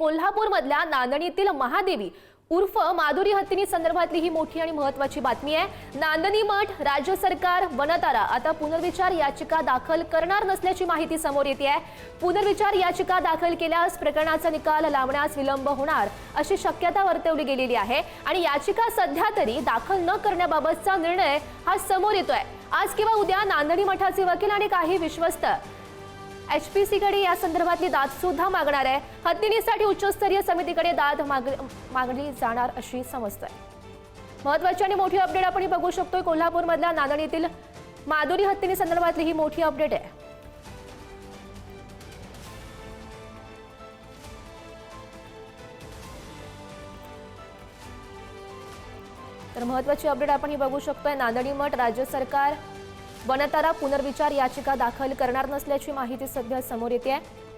कोल्हापूरमधल्या नांदणीतील महादेवी उर्फ माधुरी हत्तीनी संदर्भातली ही मोठी आणि महत्वाची बातमी आहे. नांदणी मठ राज्य सरकार वनतारा आता पुनर्विचार याचिका दाखल करणार नसल्याची माहिती समोर येते आहे. पुनर्विचार याचिका दाखल केल्यास प्रकरणाचा निकाल लावण्यास विलंब होणार अशी शक्यता वर्तवली गेलेली आहे आणि याचिका सध्या तरी दाखल न करण्याबाबतचा निर्णय हा समोर येतोय. आज किंवा उद्या नांदणी मठाचे वकील आणि काही विश्वस्त एच पी सीकडे या संदर्भातली दाद सुद्धा मागणार आहे. हत्तीनीसाठी उच्चस्तरीय समितीकडे दाद माग- मागणी जाणार अशी समजत आहे. महत्वाची आणि मोठी अपडेट आपण बघू शकतोय. कोल्हापूरमधल्या नांदणीतील माधुरी हत्तीनी संदर्भातली ही मोठी अपडेट आहे. तर महत्वाची अपडेट आपण ही बघू शकतोय. नांदणी मठ राज्य सरकार वनतारा पुनर्विचार याचिका दाखल करणार नसल्याची माहिती सध्या समोर येते आहे.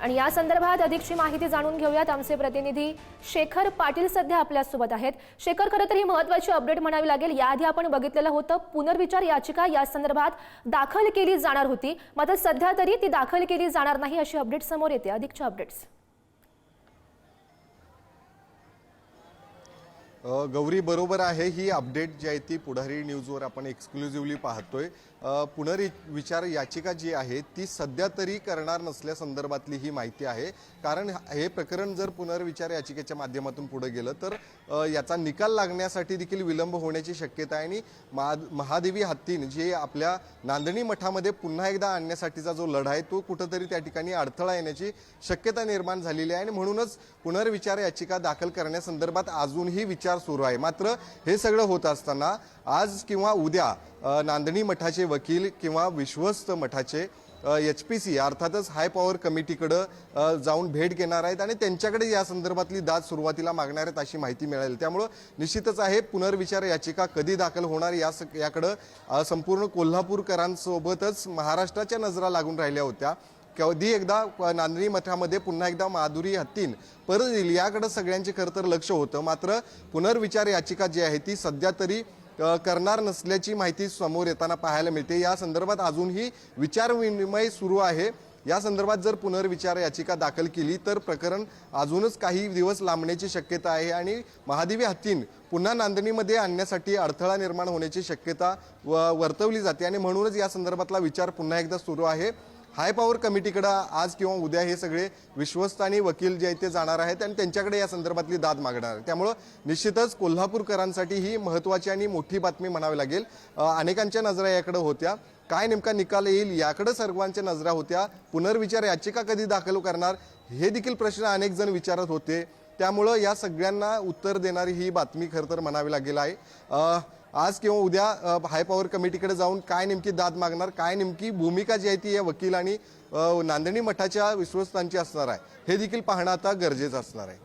आणि या संदर्भात अधिकची माहिती जाणून घेऊयात आमचे प्रतिनिधी शेखर पाटील सध्या आपल्यासोबत आहेत. शेखर खरं तर ही महत्वाची अपडेट म्हणावी लागेल. याआधी आपण बघितलेलं होतं पुनर्विचार याचिका या संदर्भात दाखल केली जाणार होती. मात्र सध्या तरी ती दाखल केली जाणार नाही अशी अपडेट समोर येते. अधिकच्या अपडेट्स. गौरी बरोबर आहे ही अपडेट जी आहे ती पुढारी न्यूजवर आपण एक्सक्लुझिव्हली पाहतोय. पुनर्विचार याचिका जी आहे ती सध्या तरी करणार नसल्यासंदर्भातली ही माहिती आहे. कारण हे प्रकरण जर पुनर्विचार याचिकेच्या माध्यमातून पुढे गेलं तर याचा निकाल लागण्यासाठी देखील विलंब होण्याची शक्यता आहे. आणि महादेवी हत्तीन जे आपल्या नांदणी मठामध्ये पुन्हा एकदा आणण्यासाठीचा जो लढा आहे तो कुठंतरी त्या ठिकाणी अडथळा येण्याची शक्यता निर्माण झालेली आहे. आणि म्हणूनच पुनर्विचार याचिका दाखल करण्यासंदर्भात अजूनही विचार सुरू आहे. मात्र हे सगळं होत असताना आज किंवा उद्या नांदणी मठाचे वकील किंवा विश्वस्त मठाचे एच पी सी अर्थातच हाय पॉवर कमिटीकडं जाऊन भेट घेणार आहेत आणि त्यांच्याकडे या संदर्भातली दाद सुरुवातीला मागणार आहेत अशी माहिती मिळेल. त्यामुळं निश्चितच आहे पुनर्विचार याचिका कधी दाखल होणार या याकडं संपूर्ण कोल्हापूरकरांसोबतच महाराष्ट्राच्या नजरा लागून राहिल्या होत्या. कधी एकदा नांदणी मठामध्ये पुन्हा एकदा माधुरी हत्तीन. परत येईल याकडं सगळ्यांचे खरं तर लक्ष होतं. मात्र पुनर्विचार याचिका जी आहे ती सध्या तरी करणार नसल्याची माहिती समोर येताना पाहायला मिळते. या संदर्भात अजूनही विचारविनिमय सुरू आहे. या संदर्भात जर पुनर्विचार याचिका दाखल केली तर प्रकरण अजूनच काही दिवस लांबण्याची शक्यता आहे आणि महादेवी हत्तीन पुन्हा नांदणीमध्ये आणण्यासाठी अडथळा निर्माण होण्याची शक्यता व- वर्तवली जाते. आणि म्हणूनच या संदर्भातला विचार पुन्हा एकदा सुरू आहे. हाय पॉवर कमिटीकडं आज किंवा उद्या हे सगळे विश्वस्त आणि वकील जे आहेत ते जाणार आहेत आणि त्यांच्याकडे या संदर्भातली दाद मागणार. आहे त्यामुळं निश्चितच कोल्हापूरकरांसाठी ही महत्त्वाची आणि मोठी बातमी म्हणावी लागेल. अनेकांच्या नजरा याकडे होत्या. काय नेमका निकाल येईल याकडे सर्वांच्या नजरा होत्या. पुनर्विचार याचिका कधी दाखल करणार हे देखील प्रश्न अनेक जण विचारत होते. त्यामुळं या सगळ्यांना उत्तर देणारी ही बातमी खरं तर म्हणावी लागेल आहे. आज किंवा उद्या हाय पॉवर कमिटीकडे जाऊन काय नेमकी दाद मागणार काय नेमकी भूमिका जी आहे ती या वकील आणि नांदणी मठाच्या विश्वस्तांची असणार आहे हे देखील पाहणं आता गरजेचं असणार आहे.